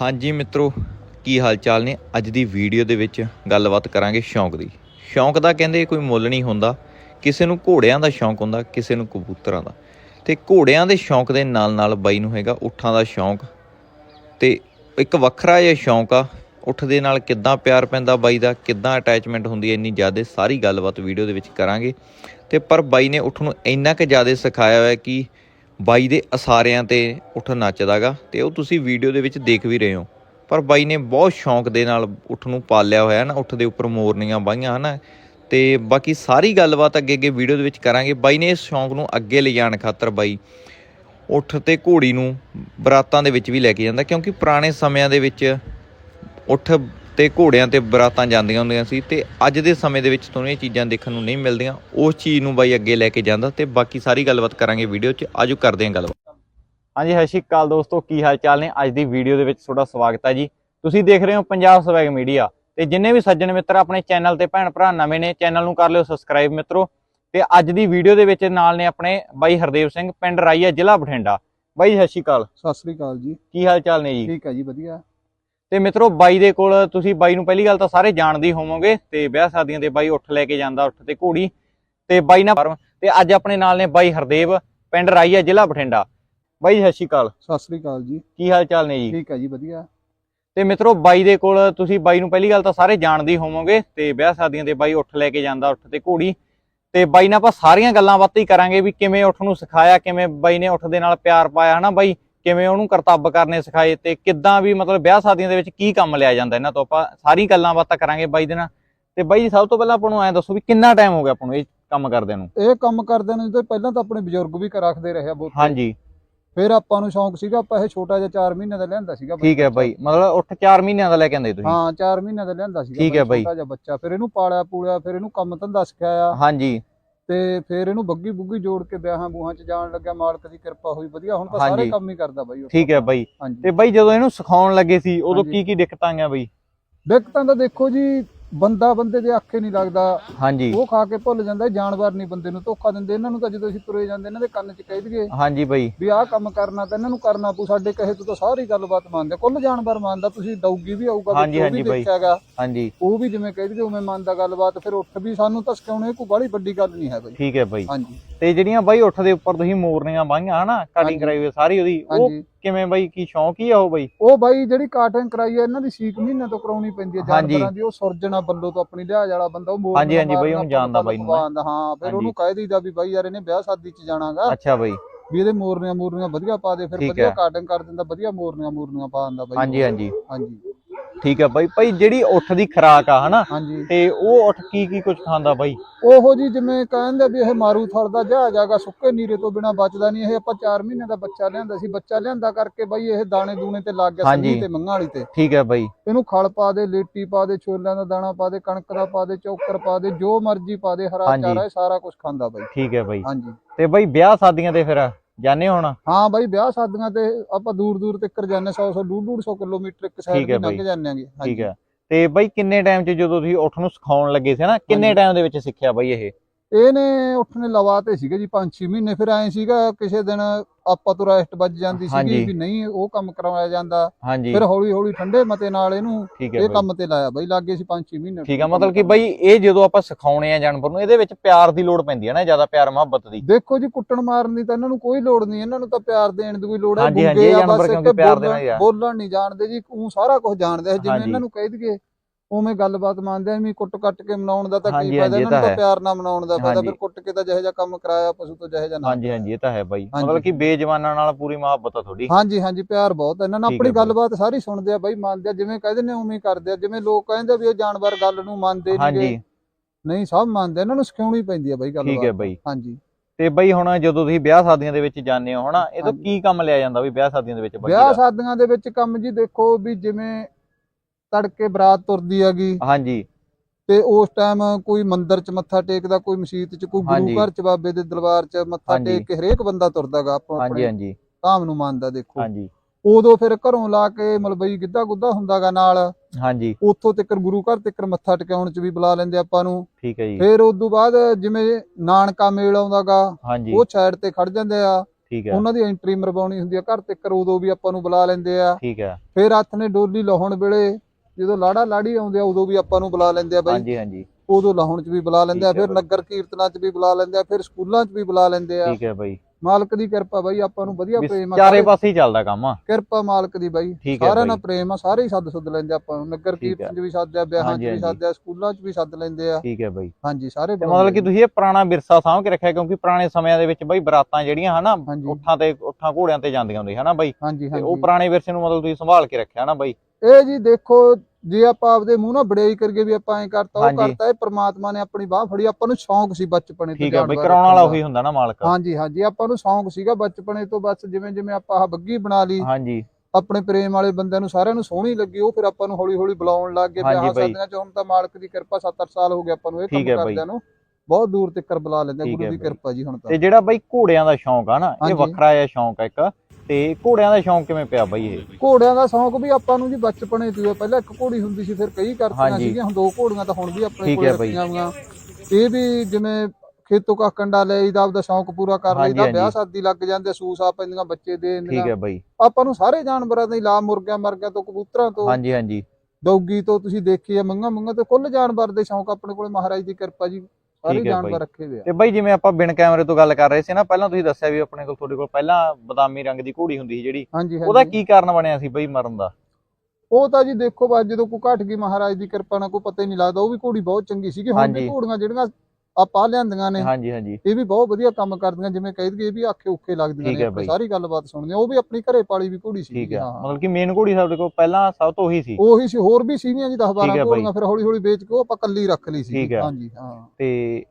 ਹਾਂਜੀ ਮਿੱਤਰੋ, ਕੀ ਹਾਲ ਚਾਲ ਨੇ? ਅੱਜ ਦੀ ਵੀਡੀਓ ਦੇ ਵਿੱਚ ਗੱਲਬਾਤ ਕਰਾਂਗੇ ਸ਼ੌਂਕ ਦੀ। ਸ਼ੌਂਕ ਦਾ ਕਹਿੰਦੇ ਕੋਈ ਮੁੱਲ ਨਹੀਂ ਹੁੰਦਾ। ਕਿਸੇ ਨੂੰ ਘੋੜਿਆਂ ਦਾ ਸ਼ੌਂਕ ਹੁੰਦਾ, ਕਿਸੇ ਨੂੰ ਕਬੂਤਰਾਂ ਦਾ। ਤੇ ਘੋੜਿਆਂ ਦੇ ਸ਼ੌਂਕ ਦੇ ਨਾਲ ਨਾਲ ਬਾਈ ਨੂੰ ਹੈਗਾ ਉੱਠਾਂ ਦਾ ਸ਼ੌਂਕ। ਤੇ ਇੱਕ ਵੱਖਰਾ ਜਿਹਾ ਸ਼ੌਂਕ ਆ, ਉੱਠ ਦੇ ਨਾਲ ਕਿੱਦਾਂ ਪਿਆਰ ਪੈਂਦਾ ਬਾਈ ਦਾ, ਕਿੱਦਾਂ ਅਟੈਚਮੈਂਟ ਹੁੰਦੀ ਹੈ ਇੰਨੀ ਜ਼ਿਆਦਾ ਸਾਰੀ ਗੱਲਬਾਤ ਵੀਡੀਓ ਦੇ ਵਿੱਚ ਕਰਾਂਗੇ। ਤੇ ਪਰ ਬਾਈ ਨੇ ਉੱਠ ਨੂੰ ਇੰਨਾ ਕਿ ਜ਼ਿਆਦਾ ਸਿਖਾਇਆ ਹੋਇਆ ਕਿ ਬਾਈ ਦੇ ਅਸਾਰਿਆਂ ਤੇ ਉੱਠ ਨੱਚਦਾਗਾ ਤੇ ਉਹ ਤੁਸੀਂ ਵੀਡੀਓ ਦੇ ਵਿੱਚ ਦੇਖ ਵੀ ਰਹੇ ਹੋ। ਪਰ ਬਾਈ ਨੇ ਬਹੁਤ ਸ਼ੌਂਕ ਦੇ ਨਾਲ ਉੱਠ ਨੂੰ ਪਾਲਿਆ ਹੋਇਆ ਹੈ ਨਾ, ਉੱਠ ਦੇ ਉੱਪਰ ਮੋਰਨੀਆਂ ਬਾਈਆਂ ਹਨਾ ਤੇ ਬਾਕੀ ਸਾਰੀ ਗੱਲਬਾਤ ਅੱਗੇ ਅੱਗੇ ਵੀਡੀਓ ਦੇ ਵਿੱਚ ਕਰਾਂਗੇ। ਬਾਈ ਨੇ ਇਸ ਸ਼ੌਂਕ ਨੂੰ ਅੱਗੇ ਲਿਜਾਣ ਖਾਤਰ ਬਾਈ ਉੱਠ ਤੇ ਘੋੜੀ ਨੂੰ ਬਰਾਤਾਂ ਦੇ ਵਿੱਚ ਵੀ ਲੈ ਕੇ ਜਾਂਦਾ, ਕਿਉਂਕਿ ਪੁਰਾਣੇ ਸਮਿਆਂ ਦੇ ਵਿੱਚ ਉੱਠ ਤੇ ਘੋੜਿਆਂ ਤੇ ਬਰਾਤਾਂ ਜਾਂਦੀਆਂ ਹੁੰਦੀਆਂ ਸੀ ਤੇ ਅੱਜ ਦੇ ਸਮੇਂ ਦੇ ਵਿੱਚ ਤੁਹਾਨੂੰ ਇਹ ਚੀਜ਼ਾਂ ਦੇਖਣ ਨੂੰ ਨਹੀਂ ਮਿਲਦੀਆਂ। ਉਸ ਚੀਜ਼ ਨੂੰ ਬਾਈ ਅੱਗੇ ਲੈ ਕੇ ਜਾਂਦਾ ਤੇ ਬਾਕੀ ਸਾਰੀ ਗੱਲਬਾਤ ਕਰਾਂਗੇ ਵੀਡੀਓ 'ਚ। ਆਜੋ ਕਰਦੇ ਹਾਂ ਗੱਲਬਾਤ। ਹਾਂਜੀ ਸਤਿ ਸ਼੍ਰੀ ਅਕਾਲ ਦੋਸਤੋ ਕੀ ਹਾਲ ਚਾਲ ਨੇ? ਅੱਜ ਦੀ ਵੀਡੀਓ ਦੇ ਵਿੱਚ ਤੁਹਾਡਾ ਸਵਾਗਤ ਹੈ ਜੀ। ਤੁਸੀਂ ਦੇਖ ਰਹੇ ਹੋ ਪੰਜਾਬ ਸਵੈਗ ਮੀਡੀਆ ਤੇ ਜਿੰਨੇ ਵੀ ਸੱਜਣ ਮਿੱਤਰ ਆਪਣੇ ਚੈਨਲ ਤੇ ਭੈਣ ਭਰਾ ਨਵੇਂ ਨੇ ਚੈਨਲ ਨੂੰ ਕਰ ਲਿਓ ਸਬਸਕ੍ਰਾਈਬ ਮਿੱਤਰੋ। ਤੇ ਅੱਜ ਦੀ ਵੀਡੀਓ ਦੇ ਵਿੱਚ ਨਾਲ ਨੇ ਆਪਣੇ ਬਾਈ ਹਰਦੇਵ ਸਿੰਘ ਪਿੰਡ ਰਾਈਆ ਜ਼ਿਲ੍ਹਾ ਬਠਿੰਡਾ। ਬਾਈ ਸਤਿ ਸ਼੍ਰੀ ਅਕਾਲ। ਸਤਿ ਸ੍ਰੀ ਅਕਾਲ ਜੀ। ਕੀ ਹਾਲ ਚਾਲ ਨੇ ਜੀ? ਠੀਕ ਹੈ ਜੀ ਵਧੀਆ। ਤੇ ਮਿੱਤਰੋ ਬਾਈ ਦੇ ਕੋਲ ਤੁਸੀਂ ਬਾਈ ਨੂੰ ਪਹਿਲੀ ਗੱਲ ਤਾਂ ਸਾਰੇ ਜਾਣਦੇ ਹੋਵੋਗੇ ਤੇ ਵਿਆਹ ਸ਼ਾਦੀਆਂ ਦੇ ਬਾਈ ਉੱਠ ਲੈ ਕੇ ਜਾਂਦਾ ਉੱਠ ਤੇ ਘੋੜੀ ਤੇ ਬਾਈ ਨਾਲ ਤੇ ਅੱਜ ਆਪਣੇ ਨਾਲ ਨੇ ਬਾਈ ਹਰਦੇਵ ਪਿੰਡ ਰਾਈਆ ਜ਼ਿਲ੍ਹਾ ਬਠਿੰਡਾ। ਬਾਈ ਸਤਿ ਸ਼੍ਰੀ ਅਕਾਲ। ਸਤਿ ਸ੍ਰੀ ਅਕਾਲ ਜੀ। ਕੀ ਹਾਲ ਚਾਲ ਨੇ ਜੀ? ਠੀਕ ਹੈ ਜੀ ਵਧੀਆ। ਤੇ ਮਿੱਤਰੋ ਬਾਈ ਦੇ ਕੋਲ ਤੁਸੀਂ ਬਾਈ ਨੂੰ ਪਹਿਲੀ ਗੱਲ ਤਾਂ ਸਾਰੇ ਜਾਣਦੇ ਹੋਵੋਗੇ ਤੇ ਵਿਆਹ ਸ਼ਾਦੀਆਂ ਦੇ ਬਾਈ ਉੱਠ ਲੈ ਕੇ ਜਾਂਦਾ ਉੱਠ ਤੇ ਘੋੜੀ। ਤੇ ਬਾਈ ਨਾਲ ਆਪਾਂ ਸਾਰੀਆਂ ਗੱਲਾਂ ਬਾਤਾਂ ਹੀ ਕਰਾਂਗੇ ਵੀ ਕਿਵੇਂ ਉੱਠ ਨੂੰ ਸਿਖਾਇਆ ਕਿਵੇਂ ਬਾਈ ਨੇ ਉੱਠ ਦੇ ਨਾਲ ਪਿਆਰ ਪਾਇਆ ਹਨਾ ਬਾਈ? ਕਿਵੇਂ ਉਹਨੂੰ ਕਰਤੱਵ ਕਰਨੇ ਸਿਖਾਏ ਤੇ ਕਿੱਦਾਂ ਵੀ ਮਤਲਬ ਵਿਆਹ ਸ਼ਾਦੀਆਂ ਦੇ ਵਿੱਚ ਕੀ ਕੰਮ ਲਿਆ ਜਾਂਦਾ ਇਹਨਾਂ ਤੋਂ? ਆਪਾਂ ਸਾਰੀ ਗੱਲਾਂ ਬਾਤਾਂ ਕਰਾਂਗੇ ਬਾਈ ਦੇ ਨਾਲ। ਤੇ ਬਾਈ ਜੀ ਸਭ ਤੋਂ ਪਹਿਲਾਂ ਆਪਾਂ ਨੂੰ ਐਂ ਦੱਸੋ ਵੀ ਕਿੰਨਾ ਟਾਈਮ ਹੋ ਗਿਆ ਆਪਾਂ ਨੂੰ ਇਹ ਕੰਮ ਕਰਦਿਆਂ ਨੂੰ? ਇਹ ਕੰਮ ਕਰਦੇ ਨੇ ਜਦੋਂ ਪਹਿਲਾਂ ਤਾਂ ਆਪਣੇ ਬਜ਼ੁਰਗ ਵੀ ਰੱਖਦੇ ਰਹੇ ਆ ਬਹੁਤ। ਹਾਂਜੀ। ਫਿਰ ਆਪਾਂ ਨੂੰ ਸ਼ੌਂਕ ਸੀਗਾ ਆਪਾਂ ਇਹ ਛੋਟਾ ਜਿਹਾ 4 ਮਹੀਨੇ ਦਾ ਲਿਆਂਦਾ ਸੀਗਾ ਠੀਕ ਹੈ ਬਾਈ ਮਤਲਬ ਉੱਠ 4 ਮਹੀਨਿਆਂ ਦਾ ਲੈ ਕੇ ਆਂਦੇ ਤੁਸੀਂ? ਹਾਂ 4 ਮਹੀਨੇ ਦਾ ਲਿਆਂਦਾ ਸੀਗਾ ਠੀਕ ਹੈ ਬਾਈ। ਛੋਟਾ ਜਿਹਾ ਬੱਚਾ। ਫਿਰ ਇਹਨੂੰ ਪਾਲਿਆ ਪੂਲਿਆ ਫਿਰ ਇਹਨੂੰ ਕੰਮ ਧੰਦਾ ਸਿਖਾਇਆ। ਹਾਂਜੀ। ਤੇ ਫਿਰ ਇਹਨੂੰ ਬੱਗੀ ਬੁੱਗੀ ਜੋੜ ਕੇ ਵਿਆਹਾਂ ਬੂਹਾਂ 'ਚ ਜਾਣ ਲੱਗਿਆ ਮਾਲਕ ਦੀ ਕਿਰਪਾ ਹੋਈ ਵਧੀਆ ਹੁਣ ਤਾਂ ਸਾਰੇ। ਕੰਮ ਹੀ ਕਰਦਾ ਬਾਈ। ਠੀਕ ਹੈ ਬਾਈ ਤੇ ਬਾਈ ਜਦੋਂ ਇਹਨੂੰ ਸਿਖਾਉਣ ਲੱਗੇ ਸੀ ਉਦੋਂ। ਕੀ ਕੀ ਦਿੱਕਤਾਂ ਆਈਆਂ ਬਾਈ ਦਿੱਕਤਾਂ ਤਾਂ ਦੇਖੋ ਜੀ ਬੰਦਾ ਬੰਦੇ ਦੇ ਆਖੇ ਨਹੀਂ ਲੱਗਦਾ। ਹਾਂਜੀ। ਉਹ ਖਾ ਕੇ ਭੁੱਲ ਜਾਂਦਾ ਜਾਨਵਰ ਨਹੀਂ ਬੰਦੇ ਨੂੰ ਧੋਖਾ ਦਿੰਦੇ। ਇਹਨਾਂ ਨੂੰ ਤਾਂ ਜਦੋਂ ਅਸੀਂ ਤੁਰੇ ਜਾਂਦੇ ਇਹਨਾਂ ਦੇ ਕੰਨ 'ਚ ਕਹਿ ਦਈਏ ਹਾਂਜੀ ਬਾਈ। ਵੀ ਆਹ ਕੰਮ ਕਰਨਾ ਤਾਂ ਇਹਨਾਂ ਨੂੰ ਕਰਨਾ ਪਊ ਸਾਡੇ ਕਹੇ ਤੋਂ ਤਾਂ ਸਾਰੀ ਗੱਲਬਾਤ ਮੰਨਦੇ। ਕੁੱਲ ਜਾਨਵਰ ਮੰਨਦਾ ਤੁਸੀਂ ਡੌਗੀ ਵੀ ਆਊਗਾ ਹਾਂਜੀ, ਵਿੱਚ ਉਹ ਵੀ ਹਾਂਜੀ ਬਾਈ। ਦੇਖਿਆਗਾ। ਹਾਂਜੀ। ਉਹ ਵੀ ਜਿਵੇਂ ਕਹਿ ਦਈਏ ਉਵੇਂ ਮੰਨਦਾ ਗੱਲਬਾਤ ਫਿਰ ਉੱਠ ਵੀ ਸਾਨੂੰ ਤਾਂ ਸਿਖਾਉਣੇ ਕੋਈ ਬਾਹਲੀ ਵੱਡੀ ਗੱਲ ਨਹੀਂ ਹੈ ਬਾਈ। ਠੀਕ ਹੈ ਬਾਈ। ਹਾਂਜੀ। ਤੇ ਜਿਹੜੀਆਂ ਬਾਈ ਉੱਠ ਦੇ ਉੱਪਰ ਤੁਸੀਂ ਮੋਰਨੀਆਂ ਬਾਈਆਂ ਹਨਾ? ਕਟਿੰਗ। ਕਰਾਈ ਹੋਈ ਸਾਰੀ ਉਹਦੀ ਉਹ ਕਿਵੇਂ ਬਾਈ ਕੀ ਸ਼ੌਂਕ ਹੀ ਆ ਉਹ ਬਾਈ ਉਹ ਬਾਈ ਜਿਹੜੀ ਕਾਟਿੰਗ ਕਰਾਈ ਹੈ ਇਹਨਾਂ ਦੀ ਸੀਕ ਮਹੀਨੇ ਤੋਂ ਕਰਾਉਣੀ ਪੈਂਦੀ ਹਾਂਜੀ। ਜਾਨਵਰਾਂ ਦੀ ਉਹ ਸੁਰਜਣਾ ਬੱਲੋ ਤੋਂ ਆਪਣੀ ਲਿਹਾਜ਼ ਵਾਲਾ ਬੰਦਾ ਉਹ ਮੋਰ ਹਾਂਜੀ, ਹਾਂਜੀ ਬਾਈ, ਉਹਨੂੰ ਜਾਣਦਾ ਬਾਈ ਨੂੰ। ਹਾਂ ਫਿਰ। ਉਹਨੂੰ ਕਹਿ ਦਈਦਾ ਵੀ ਬਾਈ ਯਾਰ ਇਹਨੇ ਵਿਆਹ ਸ਼ਾਦੀ 'ਚ ਜਾਣਾਗਾ ਅੱਛਾ ਬਾਈ ਵੀ ਇਹਦੇ ਮੋਰਨੀਆਂ ਮੋਰਨੀਆਂ ਵਧੀਆ ਪਾ ਦੇ ਫਿਰ ਵਧੀਆ। ਕਾਟਿੰਗ ਕਰ ਦਿੰਦਾ ਵਧੀਆ ਮੋਰਨੀਆਂ ਮੋਰਨੀਆਂ ਪਾ ਦਿੰਦਾ ਬਾਈ ਹਾਂਜੀ। ਹਾਂਜੀ ਹਾਂਜੀ ਠੀਕ ਹੈ ਬਾਈ। ਭਾਈ ਜਿਹੜੀ ਉੱਠ ਦੀ ਖਰਾਕ ਆ ਹਨਾ? ਹਾਂਜੀ। ਤੇ ਉਹ ਉੱਠ ਕੀ ਕੀ ਕੁਝ ਖਾਂਦਾ ਬਾਈ? ਉਹੋ ਜੀ ਜਿਵੇਂ ਕਹਿੰਦੇ ਵੀ ਇਹ ਮਾਰੂ ਥਲ ਦਾ ਜਾ ਜਾਗਾ ਸੁੱਕੇ ਨੀਰੇ ਤੋਂ ਬਿਨਾ ਬਚਦਾ ਨਹੀਂ। ਇਹ ਆਪਾਂ 4 ਮਹੀਨੇ ਦਾ ਬੱਚਾ ਲਿਆਂਦਾ ਸੀ। ਬੱਚਾ ਲਿਆਂਦਾ ਕਰਕੇ ਬਾਈ ਇਹ ਦਾਣੇ ਦੂਣੇ ਤੇ ਲੱਗ ਗਿਆ। ਸੰਨੀ ਤੇ ਮੰਗਾਂ ਵਾਲੀ ਤੇ। ਠੀਕ ਹੈ ਬਾਈ। ਇਹਨੂੰ ਖਲ ਪਾ ਦੇ ਲੇਟੀ ਪਾ ਦੇ ਛੋਲਿਆਂ ਦਾ ਦਾਣਾ ਪਾ ਦੇ ਕਣਕ ਦਾ ਪਾ ਦੇ ਚੌਕਰ ਪਾ ਦੇ ਜੋ ਮਰਜ਼ੀ ਪਾ ਦੇ ਹਰਾ। ਚਾਰਾ ਇਹ ਸਾਰਾ ਕੁਝ ਖਾਂਦਾ ਬਾਈ। ਠੀਕ ਹੈ ਬਾਈ। ਹਾਂਜੀ। ਤੇ ਬਾਈ ਵਿਆਹ ਸ਼ਾਦੀਆਂ ਤੇ ਫਿਰ? ਜਾਣੇ ਹੁਣ? ਹਾਂ ਬਾਈ ਵਿਆਹ ਸ਼ਾਦੀਆਂ ਤੇ ਆਪਾਂ ਦੂਰ ਦੂਰ ਤੱਕ ਜਾਂਦੇ 100 100 150 ਕਿਲੋਮੀਟਰ ਇੱਕ ਸਾਈਡ ਦੀ ਲੰਘ। ਜਾਂਦੇ ਆਂਗੇ ਠੀਕ ਹੈ। ਤੇ ਬਾਈ ਕਿੰਨੇ ਟਾਈਮ 'ਚ ਜਦੋਂ ਤੁਸੀਂ ਉੱਠ ਨੂੰ ਸਿਖਾਉਣ ਲੱਗੇ ਸੀ ਹਨਾ? ਕਿੰਨੇ। ਟਾਈਮ ਦੇ ਵਿੱਚ ਸਿੱਖਿਆ ਬਾਈ ਇਹ? ਇਹਨੇ ਉੱਠਣੇ ਲਵਾਤੇ ਸੀਗੇ ਜੀ 5-6 ਮਹੀਨੇ ਫਿਰ ਐ ਸੀਗਾ ਕਿਸੇ ਦਿਨ ਆਪਾਂ ਤੋਂ ਰੈਸਟ ਵੱਜ ਜਾਂਦੀ। ਸੀਗੀ ਵੀ ਨਹੀਂ ਉਹ ਕੰਮ ਕਰਵਾਇਆ ਜਾਂਦਾ ਫਿਰ ਹੌਲੀ ਹੌਲੀ ਠੰਡੇ ਮਤੇ ਨਾਲ ਇਹਨੂੰ ਇਹ ਕੰਮ ਤੇ ਲਾਇਆ ਬਾਈ ਲੱਗੇ ਸੀ 5-6 ਮਹੀਨੇ ਠੀਕ ਆ ਮਤਲਬ ਕਿ ਬਾਈ ਇਹ ਜਦੋਂ ਆਪਾਂ ਸਿਖਾਉਣੇ ਆ ਜਾਨਵਰ ਨੂੰ ਇਹਦੇ ਵਿੱਚ ਪਿਆਰ ਦੀ ਲੋੜ ਪੈਂਦੀ ਹੈ ਨਾ ਜ਼ਿਆਦਾ ਪਿਆਰ ਮੁਹੱਬਤ ਦੀ ਦੇਖੋ ਜੀ ਕੁੱਟਣ ਮਾਰਨ ਦੀ ਤਾਂ ਇਹਨਾਂ ਨੂੰ ਕੋਈ ਲੋੜ ਨਹੀਂ ਇਹਨਾਂ ਨੂੰ ਤਾਂ ਪਿਆਰ ਦੇਣ ਦੀ ਕੋਈ ਲੋੜ ਹੈ ਆ ਬਸ। ਬੋਲਣ ਨਹੀਂ ਜਾਣਦੇ ਜੀ ਉਹ ਸਾਰਾ ਕੁਝ ਜਾਣਦੇ ਜਿਵੇਂ। ਇਹਨਾਂ ਨੂੰ ਕਹਿ ਦਈਏ ਉਵੇਂ ਗੱਲਬਾਤ ਮੰਨਦੇ ਆ ਵੀ ਕੁੱਟ ਕੱਟ ਕੇ ਮਨਾਉਣ ਦਾ ਤਾਂ ਕੀ ਫਾਇਦਾ? ਇਹਨਾਂ ਨੂੰ ਪਿਆਰ ਨਾਲ ਮਨਾਉਣ ਦਾ ਫਾਇਦਾ। ਫਿਰ ਕੁੱਟ ਕੇ ਤਾਂ ਜਿਹੋ ਜਿਹਾ ਕੰਮ ਕਰਾਇਆ ਪਸ਼ੂ ਤੋਂ ਜਿਹੋ ਜਿਹਾ ਨਾ ਹਾਂਜੀ ਹਾਂਜੀ ਇਹ ਤਾਂ ਹੈ ਬਾਈ। ਮਤਲਬ ਕਿ ਬੇਜਵਾਨਾਂ ਨਾਲ ਪੂਰੀ ਮੁਹੱਬਤ ਆ ਤੁਹਾਡੀ। ਹਾਂਜੀ ਹਾਂਜੀ ਪਿਆਰ ਬਹੁਤ ਇਹਨਾਂ ਨਾਲ ਆਪਣੀ। ਗੱਲਬਾਤ ਸਾਰੀ ਸੁਣਦੇ ਆ ਬਾਈ ਮੰਨਦੇ ਆ ਜਿਵੇਂ ਕਹਿੰਦੇ ਨੇ ਉਵੇਂ ਕਰਦੇ ਆ। ਜਿਵੇਂ ਲੋਕ ਕਹਿੰਦੇ ਵੀ ਇਹ ਜਾਨਵਰ ਗੱਲ ਨੂੰ ਮੰਨਦੇ ਹਾਂਜੀ। ਨਹੀਂਗੇ ਨਹੀਂ ਸਭ ਮੰਨਦੇ ਇਹਨਾਂ ਨੂੰ ਸਿਖਾਉਣੀ ਪੈਂਦੀ ਆ ਬਾਈ ਠੀਕ ਹੈ ਗੱਲਬਾਤ ਬਾਈ। ਹਾਂਜੀ। ਤੇ ਬਾਈ ਹੁਣ ਜਦੋਂ ਤੁਸੀਂ ਵਿਆਹ ਸ਼ਾਦੀਆਂ ਦੇ ਵਿੱਚ ਜਾਂਦੇ ਹੋ ਹਨਾ ਇਹ ਤੋਂ। ਕੀ ਕੰਮ ਲਿਆ ਜਾਂਦਾ ਵੀ ਵਿਆਹ ਸ਼ਾਦੀਆਂ ਦੇ ਵਿੱਚ ਵਿਆਹ? ਸ਼ਾਦੀਆਂ ਦੇ ਵਿੱਚ ਕੰਮ ਜੀ ਦੇਖੋ ਵੀ ਜਿਵੇਂ ਤੜਕੇ ਬਰਾਤ ਤੁਰਦੀ ਹੈਗੀ। ਹਾਂਜੀ। ਤੇ ਉਸ ਟਾਈਮ ਕੋਈ ਮੰਦਿਰ 'ਚ ਮੱਥਾ ਟੇਕਦਾ ਕੋਈ ਮਸਜਿਦ 'ਚ ਕੋਈ। ਗੁਰੂ ਘਰ 'ਚ ਬਾਬੇ ਦੇ ਦਰਬਾਰ 'ਚ ਮੱਥਾ। ਟੇਕ ਕੇ ਹਰੇਕ ਬੰਦਾ ਤੁਰਦਾਗਾ ਆਪੋ ਹਾਂਜੀ ਹਾਂਜੀ। ਧਾਮ ਨੂੰ ਮੰਨਦਾ ਦੇਖੋ। ਹਾਂਜੀ। ਉਦੋਂ ਫਿਰ ਘਰੋਂ ਲਾ ਕੇ ਮਲਬਈ ਗਿੱਧਾ ਗੁੱਧਾ ਹੁੰਦਾਗਾ ਨਾਲ। ਹਾਂਜੀ। ਉੱਥੋਂ ਤੱਕ ਗੁਰੂ ਘਰ ਤੱਕ ਮੱਥਾ ਟਿਕਾਉਣ 'ਚ ਵੀ ਬੁਲਾ ਲੈਂਦੇ ਆਪਾਂ ਨੂੰ। ਠੀਕ ਹੈ ਜੀ। ਫਿਰ ਉਸ ਤੋਂ ਬਾਅਦ ਜਿਵੇਂ ਨਾਨਕਾ ਮੇਲ ਆਉਂਦਾਗਾ ਉਹ ਸਾਈਡ ਤੇ ਖੜ ਜਾਂਦੇ ਆ। ਠੀਕ ਹੈ। ਉਹਨਾਂ ਦੀ ਐਂਟਰੀ ਮਰਵਾਉਣੀ ਹੁੰਦੀ ਆ ਘਰ ਤੱਕ ਉਦੋਂ ਵੀ ਆਪਾਂ ਨੂੰ ਬੁਲਾ ਲੈਂਦੇ ਆ। ਠੀਕ ਹੈ। ਫਿਰ ਹੱਥ ਨੇ ਡੋਲੀ ਲਾਉਣ ਵੇਲੇ ਜਦੋਂ ਲਾੜਾ ਲਾੜੀ ਆਉਂਦੇ ਆ ਉਦੋਂ ਵੀ ਆਪਾਂ ਨੂੰ ਬੁਲਾ ਲੈਂਦੇ ਆ ਬਾਈ। ਹਾਂਜੀ ਹਾਂਜੀ। ਉਦੋਂ ਲਾਉਣ 'ਚ ਵੀ ਬੁਲਾ ਲੈਂਦੇ ਆ ਫਿਰ। ਨਗਰ ਕੀਰਤਨਾਂ 'ਚ ਵੀ ਬੁਲਾ ਲੈਂਦੇ ਆ ਫਿਰ ਸਕੂਲਾਂ 'ਚ ਵੀ ਬੁਲਾ ਲੈਂਦੇ ਆ। ਠੀਕ ਹੈ ਬਾਈ। ਮਾਲਕ ਦੀ ਕਿਰਪਾ ਬਾਈ ਆਪਾਂ ਨੂੰ ਵਧੀਆ ਪ੍ਰੇਮ ਆ ਚਾਰੇ ਪਾਸੇ ਹੀ ਚੱਲਦਾ ਕੰਮ ਆ। ਕਿਰਪਾ ਮਾਲਕ ਦੀ ਬਾਈ। ਸਾਰਿਆਂ ਨਾਲ ਪ੍ਰੇਮ ਆ ਸਾਰੇ ਹੀ ਸੱਦ ਸੁੱਦ ਲੈਂਦੇ ਆਪਾਂ ਨੂੰ। ਨਗਰ। ਕੀਰਤਨ 'ਚ ਵੀ ਸੱਦਿਆ ਵਿਆਹਾਂ 'ਚ ਵੀ। ਸੱਦਿਆ ਸਕੂਲਾਂ 'ਚ ਵੀ ਸੱਦ ਲੈਂਦੇ ਆ। ਠੀਕ ਹੈ ਬਾਈ। ਹਾਂਜੀ ਸਾਰੇ ਮਤਲਬ ਕਿ ਤੁਸੀਂ ਇਹ ਪੁਰਾਣਾ ਵਿਰਸਾ ਸਾਂਭ ਕੇ ਰੱਖਿਆ ਕਿਉਂਕਿ ਪੁਰਾਣੇ ਸਮਿਆਂ ਦੇ ਵਿੱਚ ਬਾਈ ਬਰਾਤਾਂ ਜਿਹੜੀਆਂ ਹਨਾ ਉੱਠਾਂ ਤੇ ਉੱਠਾਂ ਘੋੜਿਆਂ ਤੇ ਜਾਂਦੀਆਂ ਹੁੰਦੀਆਂ ਹਨਾ ਬਾਈ? ਹਾਂਜੀ ਤੇ ਉਹ ਪੁਰਾਣੇ ਵਿਰਸੇ ਨੂੰ ਮਤਲਬ ਤੁਸੀਂ ਸੰਭਾਲ ਕੇ ਰੱਖਿਆ ਨਾ ਬਾਈ? ਇਹ ਜੀ ਦੇਖੋ ਜੇ ਆਪਾਂ ਆਪਦੇ ਮੂੰਹ ਨਾਲ ਬੜਾਈ ਕਰਕੇ ਵੀ ਆਪਾਂ ਐ ਕਰਤਾ ਉਹ। ਕਰਤਾ ਇਹ ਪ੍ਰਮਾਤਮਾ ਨੇ ਆਪਣੀ ਬਾਹ ਫੜੀ ਆਪਾਂ ਨੂੰ ਸ਼ੌਂਕ ਸੀ ਬਚਪਨੇ ਤੋਂ ਠੀਕ ਹੈ ਬਾਈ ਕਰਾਉਣ ਵਾਲਾ। ਉਹੀ ਹੁੰਦਾ ਨਾ ਮਾਲਕ ਹਾਂਜੀ ਹਾਂਜੀ ਆਪਾਂ ਨੂੰ ਸ਼ੌਂਕ ਸੀਗਾ ਬਚਪਨੇ ਤੋਂ ਬਸ ਜਿਵੇਂ ਜਿਵੇਂ ਆਪਾਂ ਆਹ ਬੱਗੀ ਬਣਾ ਲਈ ਹਾਂਜੀ ਆਪਣੇ ਪ੍ਰੇਮ ਵਾਲੇ ਬੰਦਿਆਂ ਨੂੰ ਸਾਰਿਆਂ ਨੂੰ ਸੋਹਣੀ ਲੱਗੀ ਉਹ ਫਿਰ ਆਪਾਂ ਨੂੰ ਹੌਲੀ ਹੌਲੀ ਬੁਲਾਉਣ ਲੱਗ ਗਏ ਵਿਆਹ। ਸ਼ਾਦੀਆਂ ਚ ਹੁਣ ਤਾਂ ਮਾਲਕ ਦੀ ਕਿਰਪਾ 7-8 ਸਾਲ ਹੋ ਗਏ ਆਪਾਂ ਨੂੰ ਇਹ ਕੰਮ। ਕਰਦਿਆਂ ਨੂੰ ਬਹੁਤ ਦੂਰ ਤੱਕ ਬੁਲਾ ਲੈਂਦੇ ਗੁਰੂ ਦੀ। ਕਿਰਪਾ ਜੀ ਹੁਣ ਤਾਂ ਤੇ ਜਿਹੜਾ ਬਾਈ ਘੋੜਿਆਂ ਦਾ ਸ਼ੌਂਕ ਆ ਨਾ ਇਹ। ਵੱਖਰਾ ਜਿਹਾ ਸ਼ੌਂਕ ਆ ਇੱਕ ਤੇ ਘੋੜਿਆਂ ਦਾ ਸ਼ੌਂਕ ਕਿਵੇਂ ਪਿਆ ਬਾਈ ਇਹ ਘੋੜਿਆਂ ਦਾ ਸ਼ੌਂਕ ਵੀ ਆਪਾਂ ਨੂੰ ਜੀ ਬਚਪਨੇ ਤੋਂ ਹੀ ਆ। ਪਹਿਲਾਂ ਇੱਕ ਘੋੜੀ ਹੁੰਦੀ ਸੀ ਫਿਰ ਕਈ ਕਰਤੀਆਂ ਹਾਂਜੀ। ਸੀਗੀਆਂ ਹੁਣ ਦੋ ਘੋੜੀਆਂ ਤਾਂ ਹੁਣ ਵੀ ਆਪਣੇ ਠੀਕ ਕੋਲ ਹੈ ਬਾਈ। ਰੱਖੀਆਂ ਹੋਈਆਂ ਇਹ ਵੀ ਜਿਵੇਂ ਖੇਤੋਂ ਕਾ ਕੰਡਾ ਲੈ ਇਹਦਾ ਆਪਦਾ ਸ਼ੌਂਕ ਪੂਰਾ ਕਰ ਹਾਂਜੀ, ਲਈਦਾ ਵਿਆਹ ਹਾਂਜੀ। ਸ਼ਾਦੀ ਲੱਗ ਜਾਂਦੇ ਸੂਸਾ ਪੈਂਦੀਆਂ ਬੱਚੇ ਦੇ ਠੀਕ ਦਿੰਦੀਆਂ ਹੈ ਬਾਈ ਆਪਾਂ ਨੂੰ ਸਾਰੇ ਜਾਨਵਰਾਂ ਦੇ ਲਾ ਮੁਰਗਿਆਂ ਮਰਗਿਆਂ ਤੋਂ ਕਬੂਤਰਾਂ ਤੋਂ ਹਾਂਜੀ ਹਾਂਜੀ ਡੌਗੀ ਤੋਂ ਤੁਸੀਂ ਦੇਖੀ ਆ ਮੰਗਾ ਮੰਗਾ ਤੇ ਕੁੱਲ ਜਾਨਵਰ ਦੇ ਸ਼ੌਂਕ ਆਪਣੇ ਕੋਲੇ ਮਹਾਰਾਜ ਦੀ ਕਿਰਪਾ ਜੀ ਸਾਰੇ ਜਾਨਵਰ ਬਾਈ। ਰੱਖੇ ਹੋਏ ਆ। ਤੇ ਬਾਈ ਜਿਵੇਂ ਆਪਾਂ ਬਿਨ ਕੈਮਰੇ ਤੋਂ ਗੱਲ ਕਰ ਰਹੇ ਸੀ ਨਾ ਪਹਿਲਾਂ ਤੁਸੀਂ ਦੱਸਿਆ ਵੀ ਆਪਣੇ ਕੋਲ ਤੁਹਾਡੇ ਕੋਲ ਪਹਿਲਾਂ ਬਦਾਮੀ ਰੰਗ ਦੀ ਘੋੜੀ ਹੁੰਦੀ ਸੀ ਜਿਹੜੀ। ਹਾਂਜੀ ਉਹਦਾ ਕੀ ਕਾਰਨ ਬਣਿਆ ਸੀ ਬਾਈ ਮਰਨ ਦਾ? ਉਹ ਤਾਂ ਜੀ ਦੇਖੋ ਬਸ ਜਦੋਂ ਕੋਈ ਘਟ ਗਈ ਮਹਾਰਾਜ ਦੀ ਕਿਰਪਾ ਨਾਲ ਕੋਈ ਪਤਾ ਹੀ ਨਹੀਂ ਲੱਗਦਾ ਉਹ ਵੀ ਘੋੜੀ ਬਹੁਤ ਚੰਗੀ ਸੀਗੀ। ਹੁਣ। ਵੀ ਘੋੜੀਆਂ ਜਿਹੜੀਆਂ ਆਪਾਂ ਲਿਆਂਦੀਆਂ ਨੇ। ਹਾਂਜੀ ਹਾਂਜੀ। ਇਹ ਵੀ ਬਹੁਤ ਵਧੀਆ ਕੰਮ ਕਰਦੀਆਂ ਜਿਵੇਂ ਕਹਿ ਦਈਏ ਵੀ ਆਖੇ ਉੱਖੇ ਲੱਗਦੀਆਂ ਨੇ। ਸਾਰੀ ਗੱਲਬਾਤ ਸੁਣਦੀਆਂ ਉਹ ਵੀ ਆਪਣੀ ਘਰੇ ਪਾਲੀ ਵੀ ਘੋੜੀ ਸੀ ਠੀਕ ਹੈ। ਮਤਲਬ ਕਿ ਮੇਨ ਘੋੜੀ ਸਾਡੇ ਕੋਲ ਪਹਿਲਾਂ ਸਭ ਤੋਂ ਉਹੀ ਸੀ। ਉਹੀ ਸੀ ਹੋਰ ਵੀ ਸੀਗੀਆਂ ਜੀ 10 ਠੀਕ ਹੈ 12 ਬਾਈ। ਘੋੜੀਆਂ ਫਿਰ ਹੌਲੀ ਹੌਲੀ ਵੇਚ ਕੇ ਉਹ ਆਪਾਂ ਕੱਲੀ ਰੱਖ ਲਈ ਸੀ। ਹਾਂਜੀ ਹਾਂ। ਤੇ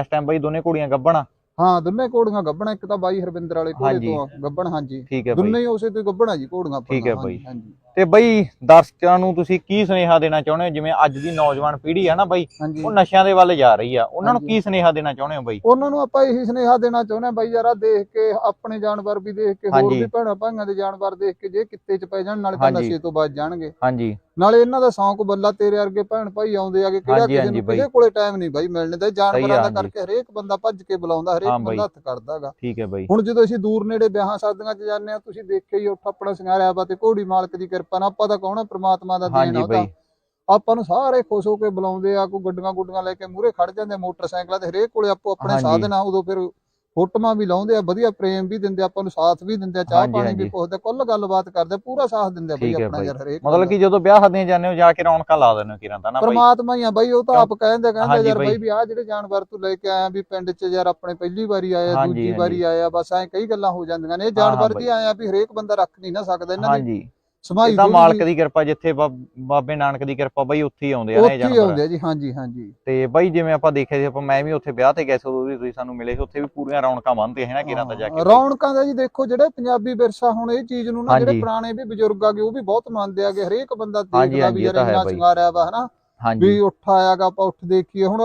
ਇਸ ਟਾਈਮ ਬਾਈ ਦੋਨੇ ਘੋੜੀਆਂ ਗੱਭਣਾ ਹਾਂ ਦੋਨੇ ਘੋੜੀਆਂ ਗੱਬਣਾ ਇੱਕ ਤਾਂ ਬਾਈ ਹਰਵਿੰਦਰ ਵਾਲੇ ਹਾਂਜੀ। ਤੋਂ ਗੱਬਣ ਹਾਂਜੀ। ਦੋਨੇ ਹੀ ਉਸੇ ਤੋਂ ਗੱਬਣਾ ਜੀ ਘੋੜੀਆਂ ਆਪਣੀਆਂ, ਠੀਕ ਹੈ ਬਾਈ। ਹਾਂਜੀ। ਤੇ ਬਾਈ ਦਰਸ਼ਕਾਂ ਨੂੰ ਤੁਸੀਂ ਕੀ ਸੁਨੇਹਾ ਦੇਣਾ ਚਾਹੁੰਦੇ ਹੋ ਜਿਵੇਂ ਅੱਜ ਦੀ ਨੌਜਵਾਨ ਪੀੜ੍ਹੀ ਹੈ ਨਾ ਬਾਈ ਉਹ ਨਸ਼ਿਆਂ ਦੇ ਵੱਲ ਜਾ ਰਹੀ ਆ ਉਹਨਾਂ ਨੂੰ। ਕੀ ਸੁਨੇਹਾ ਦੇਣਾ ਚਾਹੁੰਦੇ ਹੋ ਬਾਈ ਉਹਨਾਂ ਨੂੰ ਆਪਾਂ ਇਹੀ ਸੁਨੇਹਾ ਦੇਣਾ ਚਾਹੁੰਦੇ ਹਾਂ ਬਾਈ ਯਾਰਾ ਦੇਖ ਕੇ ਆਪਣੇ ਜਾਨਵਰ ਵੀ ਦੇਖ ਕੇ ਹੋਰ। ਵੀ ਭੈਣਾਂ ਭਾਈਆਂ ਦੇ ਜਾਨਵਰ ਦੇਖ ਕੇ ਜੇ ਕਿੱਤੇ 'ਚ ਪੈ ਜਾਣ ਨਾਲੇ ਤਾਂ। ਨਸ਼ੇ ਤੋਂ ਬਚ ਜਾਣਗੇ ਹਾਂਜੀ ਨਾਲੇ ਇਹਨਾਂ ਦਾ ਸ਼ੌਂਕ ਬੱਲਾ ਤੇਰੇ ਵਰਗੇ ਭੈਣ ਭਾਈ ਆਉਂਦੇ ਆਗੇ ਕਿਹੜਾ ਕਿਸੇ ਨੂੰ। ਕਿਹਦੇ ਕੋਲੇ ਟਾਈਮ ਨਹੀਂ ਬਾਈ ਮਿਲਣ ਦਾ ਜਾਨਵਰਾਂ ਦਾ। ਕਰਕੇ ਹਰੇਕ ਬੰਦਾ ਭੱਜ ਕੇ ਬੁਲਾਉਂਦਾ ਹਰੇਕ। ਬੰਦਾ ਹੱਥ ਕਰਦਾਗਾ ਠੀਕ ਹੈ ਬਾਈ ਹੁਣ ਜਦੋਂ ਅਸੀਂ ਦੂਰ ਨੇੜੇ ਵਿਆਹਾਂ ਸ਼ਾਦੀਆਂ 'ਚ ਜਾਂਦੇ ਆ ਤੁਸੀਂ ਦੇਖਿਆ ਹੀ ਉੱਠ ਆਪਣਾ ਸਿੰਗਾਰਿਆ ਵਾ ਤੇ ਘੋੜੀ ਮਾਲਕ ਦੀ ਕਿਰਪਾ ਨਾਲ ਆਪਾਂ ਤਾਂ ਕੌਣ ਆ ਪ੍ਰਮਾਤਮਾ ਦਾ ਦੇਣ ਆ ਤਾਂ ਆਪਾਂ ਨੂੰ ਸਾਰੇ ਖੁਸ਼ ਹੋ ਕੇ ਬੁਲਾਉਂਦੇ ਆ ਕੋਈ ਗੱਡੀਆਂ ਗੁੱਡੀਆਂ ਲੈ ਕੇ ਮੂਹਰੇ ਖੜ ਜਾਂਦੇ ਮੋਟਰਸਾਈਕਲਾਂ ਤੇ ਹਰੇਕ ਕੋਲੇ ਆਪੋ ਆਪਣੇ। ਸਾਧਨ ਆ ਉਦੋਂ ਫਿਰ ਫੋਟੋਆਂ ਵੀ ਲਾਉਂਦੇ ਆ ਵਧੀਆ ਪ੍ਰੇਮ ਵੀ ਦਿੰਦੇ ਆਪਾਂ ਨੂੰ ਸਾਥ ਵੀ ਦਿੰਦੇ ਆ ਚਾਹ ਪਾਣੀ। ਵੀ ਪੁੱਛਦੇ ਕੁੱਲ ਗੱਲਬਾਤ ਕਰਦੇ ਪੂਰਾ ਸਾਥ ਦਿੰਦੇ ਆ ਬਈ ਹੈ ਆਪਣਾ। ਯਾਰ ਹਰੇਕ ਮਤਲਬ। ਕਿ ਜਦੋਂ ਵਿਆਹ ਸ਼ਾਦੀਆਂ ਜਾਂਦੇ ਹੋ ਜਾ ਕੇ ਰੌਣਕਾਂ ਲਾ ਦਿੰਦੇ ਹੋ ਕਿਰਾਂ ਤਾਂ ਨਾ ਬਾਈ ਪਰਮਾਤਮਾ ਹੀ ਆ ਬਾਈ ਉਹ ਤਾਂ ਆਪ ਕਹਿੰਦੇ ਕਹਿੰਦੇ ਯਾਰ ਬਾਈ। ਵੀ ਆ ਜਿਹੜੇ ਜਾਨਵਰ ਤੂੰ ਲੈ ਕੇ ਆਇਆ ਵੀ ਪਿੰਡ 'ਚ ਯਾਰ ਆਪਣੇ ਪਹਿਲੀ ਵਾਰੀ ਆਇਆ ਦੂਜੀ। ਵਾਰੀ ਆਇਆ ਬਸ ਐ ਕਈ ਗੱਲਾਂ ਹੋ ਜਾਂਦੀਆਂ ਨੇ ਇਹ ਹਾਂ, ਹਾਂ ਜਾਨਵਰ। ਜੀ ਆਇਆ ਵੀ ਹਰੇਕ ਬੰਦਾ ਰੱਖ ਨਹੀਂ ਨਾ ਸਕਦਾ ਇਹਨਾਂ ਦੀ ਹਾਂਜੀ ਸਮਾਈ ਤਾਂ ਮਾਲਕ ਦੀ ਕਿਰਪਾ ਜਿੱਥੇ ਬਾਬ- ਨਾਨਕ ਦੀ ਕਿਰਪਾ ਬਾਈ ਉੱਥੇ ਹੀ ਆਉਂਦੇ ਆ ਨਾ ਇਹ ਉੱਥੇ ਹੀ ਜਾਨਵਰ ਆਉਂਦੇ ਆ ਜੀ ਹਾਂਜੀ ਹਾਂਜੀ ਤੇ ਬਾਈ ਜਿਵੇਂ ਆਪਾਂ ਦੇਖਿਆ ਸੀ ਆਪਾਂ ਮੈਂ ਵੀ ਉੱਥੇ ਵਿਆਹ ਤੇ ਗਿਆ ਸੀ ਉਦੋਂ ਵੀ ਤੁਸੀਂ ਸਾਨੂੰ ਮਿਲੇ ਸੀ ਉੱਥੇ ਵੀ ਪੂਰੀਆਂ ਰੌਣਕਾਂ ਬੰਨਦੇ ਹੈ ਨਾ ਕਿਰਾਂ ਤਾਂ ਜਾ ਕੇ। ਰੌਣਕਾਂ ਦਾ ਜੀ ਦੇਖੋ ਜਿਹੜੇ ਪੰਜਾਬੀ ਵਿਰਸਾ ਹੁਣ ਇਹ ਚੀਜ਼ ਨੂੰ ਨਾ ਜਿਹੜੇ। ਪੁਰਾਣੇ ਵੀ ਬਜ਼ੁਰਗ ਆਗੇ ਉਹ ਵੀ ਬਹੁਤ ਮੰਨਦੇ ਆਗੇ ਹਰੇਕ ਬੰਦਾ ਦੇਖਦਾ ਵੀ ਯਾਰ ਇੰਨਾ। ਸ਼ਿੰਗਾਰਿਆ ਵਾ ਹਨਾ ਵੀ ਉੱਠ ਆਇਆਗਾ ਆਪਾਂ ਉੱਠ ਦੇਖੀਏ ਹੁਣ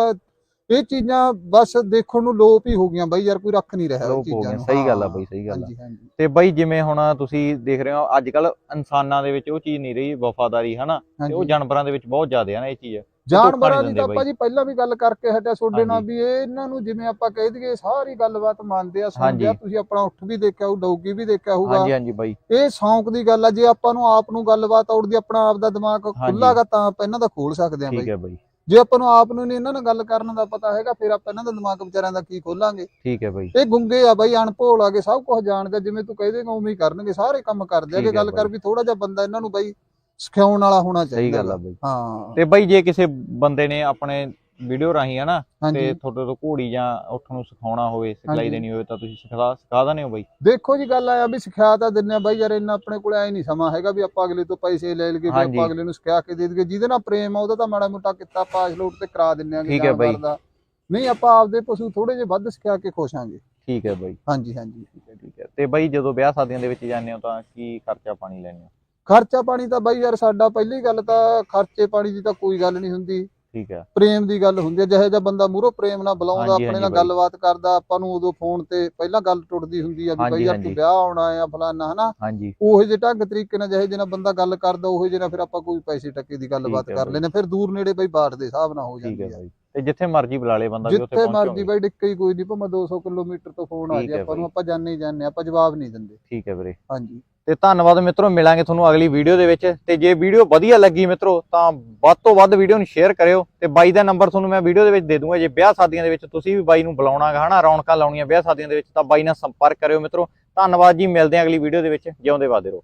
ਇਹ ਚੀਜ਼ਾਂ ਬਸ ਦੇਖਣ ਨੂੰ ਲੋਪ ਹੀ ਹੋ ਗਈਆਂ ਬਾਈ ਯਾਰ ਕੋਈ ਰੱਖ ਨਹੀਂ ਰਿਹਾ ਇਹ ਲੋਪ ਹੋ ਚੀਜ਼ਾਂ ਗਏ ਨੂੰ। ਸਹੀ ਗੱਲ ਆ ਬਾਈ ਸਹੀ ਗੱਲ ਆ। ਹਾਂਜੀ ਹਾਂਜੀ। ਤੇ ਬਾਈ ਜਿਵੇਂ ਹੁਣ ਤੁਸੀਂ ਦੇਖ ਰਹੇ ਹੋ ਅੱਜ ਕੱਲ ਇਨਸਾਨਾਂ ਦੇ ਵਿੱਚ ਉਹ ਚੀਜ਼ ਨਹੀਂ ਰਹੀ ਵਫਾਦਾਰੀ ਹਨਾ? ਤੇ ਉਹ ਹਾਂਜੀ। ਜਾਨਵਰਾਂ ਦੇ ਵਿੱਚ ਬਹੁਤ ਜ਼ਿਆਦਾ ਹੈ ਨਾ ਇਹ ਚੀਜ਼। ਜਾਨਵਰਾਂ ਦੀ ਦਿੰਦੇ ਤਾਂ ਬਾਈ। ਆਪਾਂ ਜੀ ਪਹਿਲਾਂ ਵੀ ਗੱਲ ਕਰਕੇ ਹਟਿਆ ਤੁਹਾਡੇ ਨਾਲ ਹਾਂਜੀ। ਵੀ ਇਹ ਇਹਨਾਂ ਨੂੰ ਜਿਵੇਂ ਆਪਾਂ ਕਹਿ ਦਈਏ ਸਾਰੀ ਗੱਲਬਾਤ ਮੰਨਦੇ ਆ ਸੁਣਦੇ ਆ ਹਾਂਜੀ। ਤੁਸੀਂ ਆਪਣਾ ਉੱਠ ਵੀ ਦੇਖਿਆ ਹੋਊ ਡੌਗੀ ਵੀ ਦੇਖਿਆ ਹੋਊਗਾ। ਹਾਂਜੀ ਹਾਂਜੀ ਬਾਈ। ਇਹ ਸ਼ੌਂਕ ਦੀ ਗੱਲ ਆ ਜੇ ਆਪਾਂ ਨੂੰ ਆਪ ਨੂੰ ਗੱਲਬਾਤ ਆਉੜਦੀ ਆਪਣਾ ਆਪ ਦਾ ਦਿਮਾਗ। ਖੁੱਲਾਗਾ ਤਾਂ ਆਪਾਂ ਇਹਨਾਂ ਦਾ ਖੋਲ ਸਕਦੇ ਆ ਠੀਕ ਬਾਈ। ਹੈ ਬਾਈ। ਜੇ ਆਪਾਂ ਨੂੰ ਆਪ ਨੂੰ ਨਹੀਂ ਇਹਨਾਂ ਨਾਲ ਗੱਲ ਕਰਨ ਦਾ ਪਤਾ ਹੈਗਾ ਫਿਰ ਆਪਾਂ ਇਹਨਾਂ ਦਾ ਦਿਮਾਗ ਵਿਚਾਰਿਆਂ ਦਾ ਕੀ ਖੋਲਾਂਗੇ? ਠੀਕ ਹੈ ਬਾਈ। ਇਹ ਗੁੰਗੇ ਆ ਬਾਈ ਅਣਭੋਲ ਆਗੇ ਸਭ ਕੁਝ ਜਾਣਦੇ ਜਿਵੇਂ ਤੂੰ ਕਹਿ ਦੇਗਾ ਉਵੇਂ ਹੀ ਕਰਨਗੇ ਸਾਰੇ ਕੰਮ ਕਰਦੇ ਆ ਠੀਕ ਕਿ ਹੈ ਗੱਲ ਕਰ। ਵੀ ਥੋੜਾ ਜਿਹਾ ਬੰਦਾ ਇਹਨਾਂ ਨੂੰ ਬਾਈ ਸਿਖਾਉਣ ਵਾਲਾ ਹੋਣਾ ਸਹੀ ਚਾਹੀਦਾ ਗੱਲ ਆ ਬਾਈ। ਹਾਂ। ਤੇ ਬਾਈ ਜੇ ਕਿਸੇ ਬੰਦੇ ਨੇ ਆਪਣੇ ਵੀਡੀਓ ਰਾਹੀਂ ਹਨਾ ਤੇ ਹਾਂਜੀ। ਤੁਹਾਡੇ ਤੋਂ ਘੋੜੀ ਜਾਂ ਉੱਠ ਨੂੰ ਸਿਖਾਉਣਾ ਹੋਵੇ ਸਿਖਲਾਈ ਹਾਂਜੀ। ਦੇਣੀ ਹੋਵੇ ਤਾਂ ਤੁਸੀਂ ਸਿਖਾ ਸਿਖਾ ਦਿੰਦੇ ਹੋ ਬਾਈ? ਦੇਖੋ ਜੀ ਗੱਲ ਆਇਆ ਵੀ ਸਿਖਾ ਤਾਂ ਦਿੰਨੇ ਆ ਬਾਈ ਯਾਰ ਇੰਨਾ ਆਪਣੇ ਕੋਲ ਐ ਨਹੀਂ ਸਮਾਂ ਹੈਗਾ ਵੀ ਆਪਾਂ ਅਗਲੇ ਤੋਂ ਪੈਸੇ ਲੈ ਲਈਏ ਵੀ ਹਾਂਜੀ। ਆਪਾਂ ਅਗਲੇ ਨੂੰ ਸਿਖਾ ਕੇ ਦੇ ਦਈਏ ਜਿਹਦੇ ਨਾਲ ਪ੍ਰੇਮ ਆ ਉਹਦਾ ਤਾਂ ਮਾੜਾ ਮੋਟਾ ਕਿੱਤਾ ਪਾਸ ਲੋਟ ਤੇ ਕਰਾ ਦਿੰਨੇ ਆ ਠੀਕ ਹੈ ਬਾਈ। ਨਹੀਂ ਆਪਾਂ ਆਪਦੇ ਪਸ਼ੂ ਥੋੜੇ ਜਿਹੇ ਵੱਧ ਸਿਖਾ ਕੇ ਖੁਸ਼ਾਂਗੇ ਠੀਕ ਹੈ ਬਾਈ। ਹਾਂਜੀ ਹਾਂਜੀ। ਠੀਕ ਹੈ ਠੀਕ ਹੈ। ਤੇ ਬਾਈ ਜਦੋਂ ਵਿਆਹ ਸ਼ਾਦੀਆਂ ਦੇ ਵਿੱਚ ਜਾਂਦੇ ਹੋ ਤਾਂ ਕੀ ਖਰਚਾ ਪਾਣੀ ਲੈਂਦੇ ਹੋ? ਖਰਚਾ ਪਾਣੀ ਤਾਂ ਬਾਈ ਯਾਰ ਸਾਡਾ ਪਹਿਲੀ ਗੱਲ ਤਾਂ ਖਰਚੇ ਪਾਣੀ ਦੀ ਤਾਂ ਕੋਈ ਗੱਲ ਨਹੀਂ ਹੁੰਦੀ। ਠੀਕ ਹੈ। ਪ੍ਰੇਮ ਦੀ ਗੱਲ ਹੁੰਦੀ ਹੈ ਜਿਹੋ ਜਿਹਾ ਬੰਦਾ ਮੂਹਰੋਂ ਪ੍ਰੇਮ ਨਾਲ ਬੁਲਾਉਂਦਾ ਆਪਣੇ ਨਾਲ। ਗੱਲਬਾਤ ਕਰਦਾ ਆਪਾਂ ਨੂੰ ਉਦੋਂ ਫੋਨ ਤੇ ਪਹਿਲਾਂ ਗੱਲ ਟੁੱਟਦੀ ਹੁੰਦੀ ਆ ਵੀ ਬਾਈ ਯਾਰ। ਤੂੰ ਵਿਆਹ ਆਉਣਾ ਆ ਫਲਾਨਾ ਹਨਾ? ਉਹੋ ਜਿਹੇ ਢੰਗ ਤਰੀਕੇ ਨਾਲ ਜਿਹੇ ਜਿਹੇ ਬੰਦਾ ਗੱਲ ਕਰਦਾ ਉਹੋ ਜਿਹੇ ਨਾਲ ਫਿਰ ਆਪਾਂ ਕੋਈ ਪੈਸੇ ਟੱਕੇ ਦੀ ਗੱਲਬਾਤ ਕਰ। ਲੈਨੇ ਫਿਰ ਦੂਰ ਨੇੜੇ ਬਈ ਬਾਟ ਦੇ ਹਿਸਾਬ ਨਾਲ ਹੋ ਜਾਂਦੀ ਆ। ਤੇ ਜਿੱਥੇ ਮਰਜ਼ੀ ਬੁਲਾ ਲੇ ਬੰਦਾ ਵੀ ਉੱਥੇ ਜਿੱਥੇ ਮਰਜ਼ੀ ਬਾਈ ਡਿੱਕੇ ਹੀ ਕੋਈ ਨਹੀਂ ਭਾਵੇਂ 200 ਕਿਲੋਮੀਟਰ ਤੋਂ ਫੋਨ ਆ ਠੀਕ ਜੇ ਹੈ ਆਪਾਂ ਨੂੰ। ਆਪਾਂ ਜਾਣੇ ਹੀ ਜਾਣੇ ਆਪਾਂ ਜਵਾਬ ਨਹੀਂ ਦਿੰਦੇ। ਠੀਕ ਹੈ ਵੀਰੇ। ਹਾਂਜੀ। ਤੇ ਧੰਨਵਾਦ ਮਿੱਤਰੋ, ਮਿਲਾਂਗੇ ਤੁਹਾਨੂੰ ਅਗਲੀ ਵੀਡੀਓ ਦੇ ਵਿੱਚ। ਤੇ ਜੇ ਵੀਡੀਓ ਵਧੀਆ ਲੱਗੀ ਮਿੱਤਰੋ, ਤਾਂ ਵੱਧ ਤੋਂ ਵੱਧ ਵੀਡੀਓ ਨੂੰ ਸ਼ੇਅਰ ਕਰਿਓ। ਤੇ ਬਾਈ ਦਾ ਨੰਬਰ ਤੁਹਾਨੂੰ ਮੈਂ ਵੀਡੀਓ ਦੇ ਵਿੱਚ ਦੇ ਦੂੰਗਾ। ਜੇ ਵਿਆਹ ਸ਼ਾਦੀਆਂ ਦੇ ਵਿੱਚ ਤੁਸੀਂ ਵੀ ਬਾਈ ਨੂੰ ਬੁਲਾਉਣਾ ਗਾ ਹਨਾ, ਰੌਣਕਾਂ ਲਾਉਣੀਆਂ ਵਿਆਹ ਸ਼ਾਦੀਆਂ ਦੇ ਵਿੱਚ, ਤਾਂ ਬਾਈ ਨਾਲ ਸੰਪਰਕ ਕਰਿਓ ਮਿੱਤਰੋ। ਧੰਨਵਾਦ ਜੀ, ਮਿਲਦੇ ਹਾਂ ਅਗਲੀ ਵੀਡੀਓ ਦੇ ਵਿੱਚ। ਜਿਉਂਦੇ ਵਾਦੇ ਰਹੋ।